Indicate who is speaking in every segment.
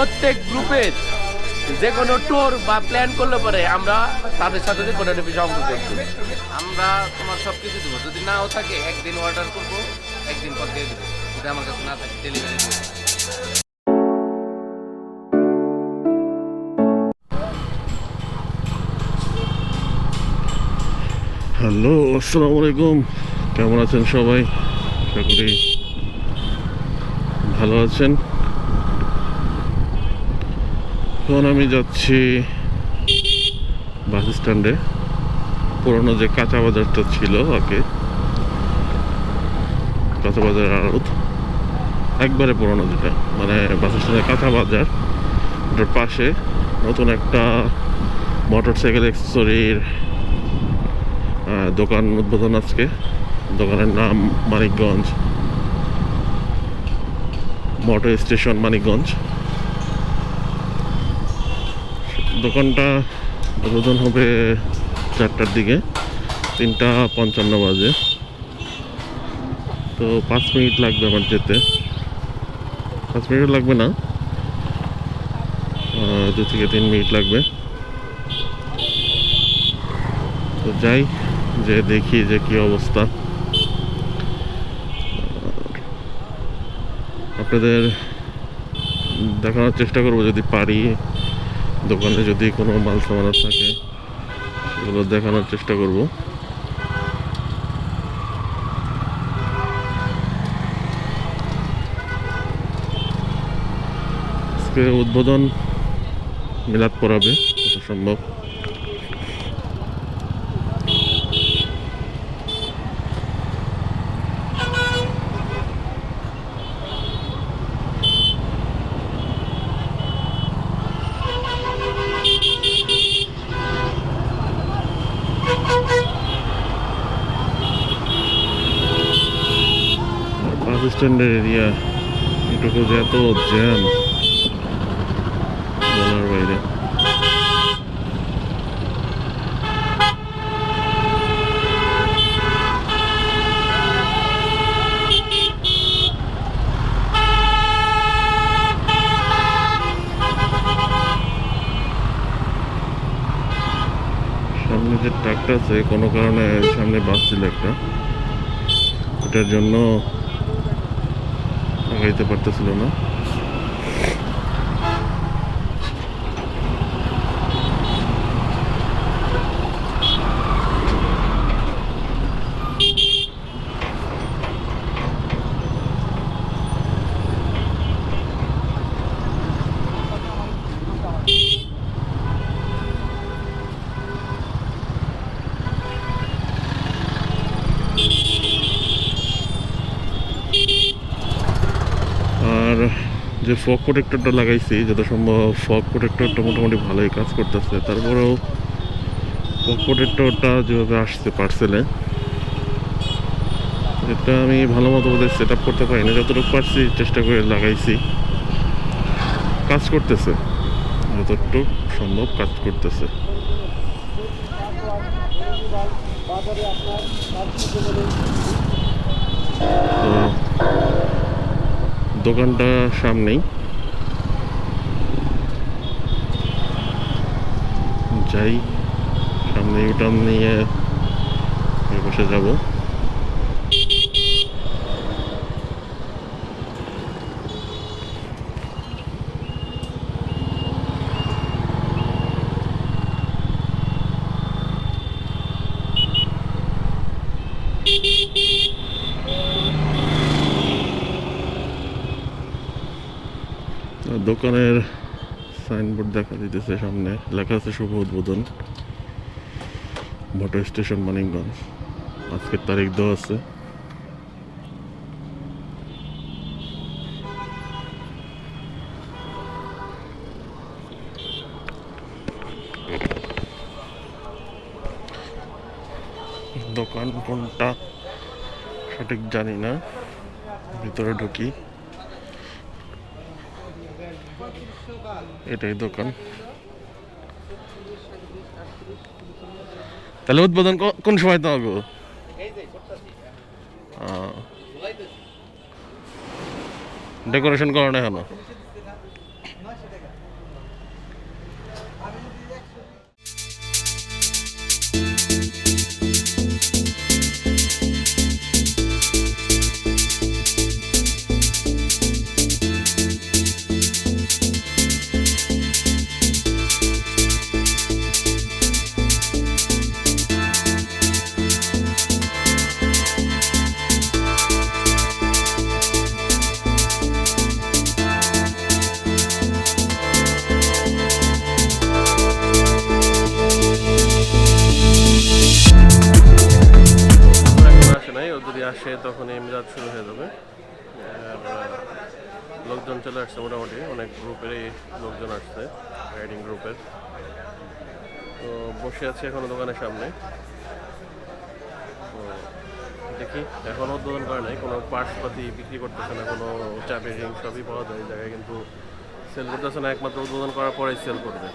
Speaker 1: প্রত্যেক গ্রুপের যে কোনো ট্যুর বা প্ল্যান করলে পরে আমরা তাদের সাথে যে কোনো বিষয়ে অংশগ্রহণ করি
Speaker 2: আমরা তোমার সব কিছু দেবো। যদি নাও থাকে একদিন অর্ডার করব একদিন পর দিয়ে দেবো। যদি আমার কাছে না থাকে ডেলিভারি দিয়ে দেবো।
Speaker 3: হ্যালো আসসালামু আলাইকুম। কেমন আছেন সবাই? আশা করি ভালো আছেন। এখন আমি যাচ্ছি বাস স্ট্যান্ডে। পুরনো যে কাঁচা বাজারটা ছিল আগে কাঁচা বাজার আড়ত। একবারে পুরনো যেটা মানে বাস স্ট্যান্ডের কাঁচা বাজার। ওটার পাশে নতুন একটা মোটর সাইকেল অ্যাক্সেসরির আহ, দোকান উদ্বোধন আজকে। দোকানের নাম মানিকগঞ্জ। Motor station Manikganj. দোকানটা উদ্বোধন হবে চারটার দিকে। তিনটা পঞ্চান্ন বাজে। তো পাঁচ মিনিট লাগবে আমার যেতে। পাঁচ মিনিট লাগবে না? দু থেকে তিন মিনিট লাগবে। তো যাই, যে দেখি যে কি অবস্থা। আপনাদের দেখানোর চেষ্টা করব যদি পারি। দোকানে যদি কোনো মাল সামানা থাকে সেগুলো দেখানোর চেষ্টা করব। উদ্বোধন মিলাদ পড়াবে সম্ভব। বাস স্ট্যান্ডের এরিয়া এটুকু যে এত জ্যাম বলার বাইরে। সামনে যে ট্রাকটা আছে, কোনো কারণে সামনে বাস ছিল একটা। ওটার জন্য আগাইতে পারতেছিল না যে ফগ প্রোটেক্টরটা লাগাইছি যত সম্ভব ফগ প্রোটেক্টরটা মোটামুটি ভালোই কাজ করতেছে। তারপরেও ফগ প্রোটেক্টরটা যেভাবে আসছে পার্সেলে এটা আমি ভালো মতো বোধহয় সেট আপ করতে পারিনি। যতটুকু পারছি চেষ্টা করে লাগাইছি। কাজ করতেছে। যতটুকু সম্ভব কাজ করতেছে। তো দোকানটা সামনেই। যাই সামনে ওটা নিয়ে বসে যাব। দোকানের সাইনবোর্ড দেখা দিতেছে সামনে। লেখা আছে শুভ উদ্বোধন। Motor station Manikganj. আজকের তারিখ দেওয়া আছে। দোকান কোনটা? সঠিক জানি না। ভিতরে ঢুকি। এটাই দোকান। তাহলে উদ্বোধন কোন সময় তো হবে? ডেকোরেশন করানো
Speaker 4: এখনও? আসে তখন এমরাত শুরু হয়ে যাবে। লোকজন চলে আসছে মোটামুটি, অনেক গ্রুপেরই লোকজন আসছে রাইডিং গ্রুপের তো বসে আছি এখনও দোকানের সামনে। তো দেখি এখনও উদ্বোধন করে নাই, কোনো পার্টস পাতি বিক্রি করতেছে না, কোনো চাবি রিং সবই পাওয়া যায় এই জায়গায়, কিন্তু সেল করতেছে না, একমাত্র উদ্বোধন করার পরেই সেল করবে।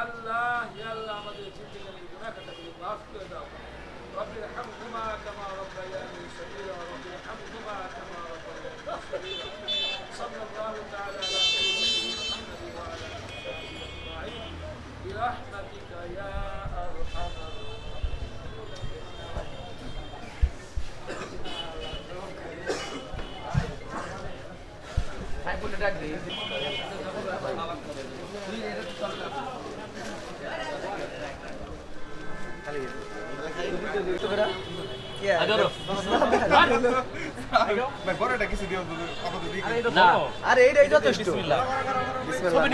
Speaker 5: আল্লাহ আল্লাহ আমাদের জিন্দিগির গুনাহটাকে মাফ করে দাও رب ارحمهما كما ربياني صغيرا رب ارحمهما كما ربياني صغيرا صلى الله تعالى على سيدنا محمد وعلى اله وصحبه اجمعين برحمتك يا ارحم الراحمين
Speaker 1: ছবি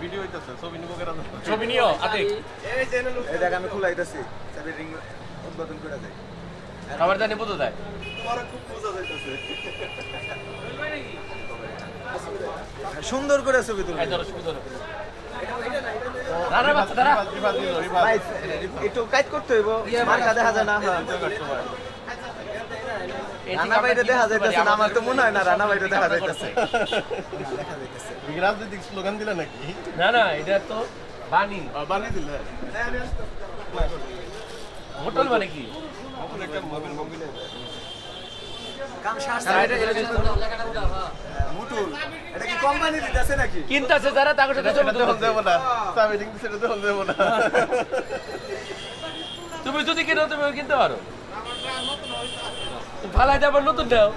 Speaker 4: ভিডিও ছবি
Speaker 1: ছবি
Speaker 6: আমি খুলাইতেছি চাবি রিং উদ্বোধন করে দেয়
Speaker 1: খাবার জানি বুঝো দেয়
Speaker 6: করে ছবি তুলবে
Speaker 1: এই করে ছবি
Speaker 6: ভাই একটু কাজ করতে হইব মার্কা দেখা যায় না হ্যাঁ। রানা বাইরে দেখা যাইতেছে না আমার তো মনে হয় না রানা বাইরে দেখা যাইতেছে।
Speaker 4: রাজনৈতিক স্লোগান দিলে নাকি?
Speaker 1: না না এটা তো বাণী।
Speaker 4: বানিয়ে দিলে।
Speaker 1: হোটেল মানে কি? কিনতেছে যারা তাকে সাথে ছবি তুলতেছে।
Speaker 4: দেবো না
Speaker 1: তুমি যদি কিনো তুমি কিনতে পারো। ফালাই যাবার নতুন দাও।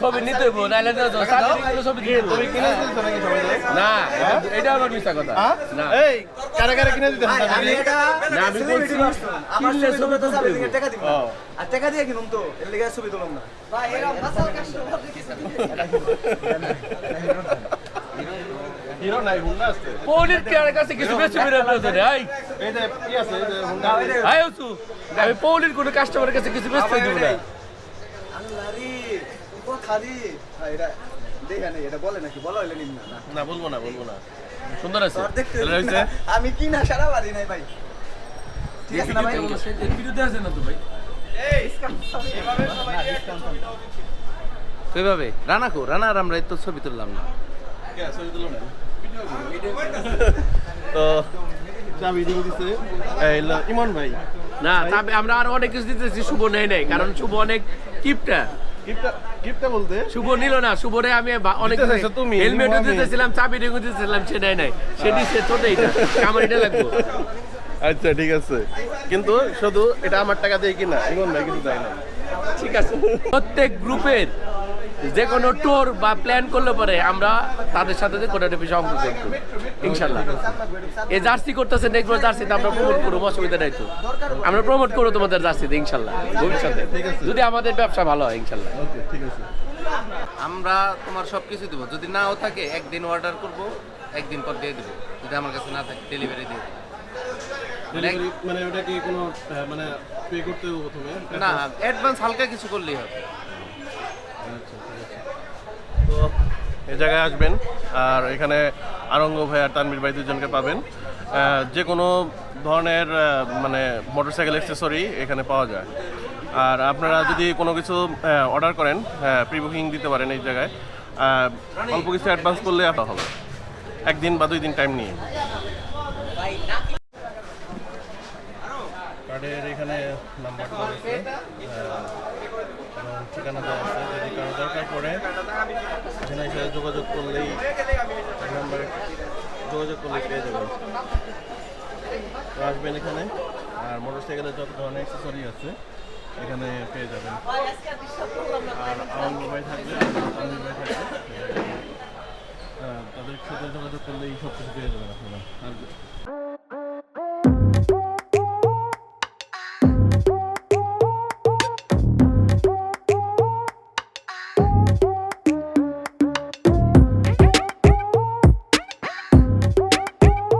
Speaker 1: ছবি নিতে হইব নাইলে তো চাকরি ছবি না এটা- এটা আমার মিথ্যা কথা। না।
Speaker 4: এই কারা কারা কিনে দিতে
Speaker 6: ভাই, আমি এটা
Speaker 1: না, আমি বলছি।
Speaker 6: আমার তুলতে
Speaker 1: তুলতে
Speaker 6: চাবি
Speaker 1: হইব।
Speaker 6: রিংয়ের টাকা দিব আর টাকা দিয়ে কিনুম তো এর লিগে ছবি তুললাম না।
Speaker 4: হিরো নাই হুন্ডা আছে।
Speaker 1: পৌলির কেয়ারের কাছে কিছু বেশি বেড়ে প্রয়োজন এই
Speaker 4: এই যে কি আছে এই যে হুন্ডা
Speaker 1: আয় উসু আমি পৌলির কোনো কাস্টমারের কাছে কিছু বেশি দিব না।
Speaker 6: আল্লাহ রে কথা রে ভাই, এটা দেখা নেই এটা বলে নাকি? বলা হইলে না না।
Speaker 4: না বলব না বলব না।
Speaker 1: সুন্দর আছে?
Speaker 6: আমি কি না সারা বাড়ি নাই ভাই। ঠিক আছে না ভাই?
Speaker 1: ভিডিওতে আছে। না তো ভাই?
Speaker 2: কীভাবে? রানা কো রানা আর আমরা তো ছবি তুললাম না।
Speaker 4: তো ইমন ভাই।
Speaker 1: না তবে আমরা আরও অনেক কিছু দিতেছি শুভ নেই নাই। কারণ শুভ অনেক কিপটা।
Speaker 4: বলতে?
Speaker 1: শুভ নিল না শুভরে আমি অনেক
Speaker 4: তুমি,
Speaker 1: হেলমেটও দিতেছিলাম চাবি রেখে দিতেছিলাম সে নেয় নাই। সে দিচ্ছে ছোট এইটা আমার এটা লাগবো।
Speaker 4: আচ্ছা ঠিক আছে। কিন্তু শুধু এটা আমার টাকা দিয়ে কিনা না কিছু তাই না।
Speaker 1: ঠিক আছে। প্রত্যেক গ্রুপের যে কোনো ট্যুর বা প্ল্যান করলে পরে আমরা তাদের সাথে যে কোনো বিষয়ে অংশ করব ইনশাল্লাহ। এই জার্সি করতেছে নেক্সট জার্সিতে আমরা প্রমোট করব অসুবিধা নাই তো। আমরা প্রমোট করব তোমাদের জার্সিতে ইনশাল্লাহ ভবিষ্যতে। যদি আমাদের ব্যবসা ভালো হয় ইনশাল্লাহ।
Speaker 4: ঠিক আছে।
Speaker 2: আমরা তোমার সব কিছু দেবো। যদি নাও থাকে একদিন অর্ডার করব একদিন পর দিয়ে দেবো। যদি আমার কাছে না থাকে ডেলিভারি দিয়ে দেবো।
Speaker 4: মানে ওটা কি কোনো মানে পে করতে প্রথমে?
Speaker 2: না অ্যাডভান্স হালকা কিছু করলেই হবে।
Speaker 4: এই জায়গায় আসবেন আর এখানে আরঙ্গ ভাই আর তানবির ভাই দুজনকে পাবেন। যে কোনো ধরনের মানে মানে মোটরসাইকেল অ্যাক্সেসরি এখানে পাওয়া যায়। আর আপনারা যদি কোনো কিছু অর্ডার করেন প্রি বুকিং দিতে পারেন এই জায়গায়। অল্প কিছু অ্যাডভান্স করলে আপনার হবে। একদিন বা দুই দিন টাইম নিয়ে। কার্ডের এখানে নাম্বার আছে এবং ঠিকানা দেওয়া আছে। যদি কারও দরকার পড়ে, এখানে এসে যোগাযোগ করলেই নাম্বারে যোগাযোগ করলেই পেয়ে যাবেন। তো আসবেন এখানে, আর মোটর সাইকেলের যত ধরনের অ্যাক্সেসরি আছে, এখানে পেয়ে যাবেন। আর আমার ভাই থাকবে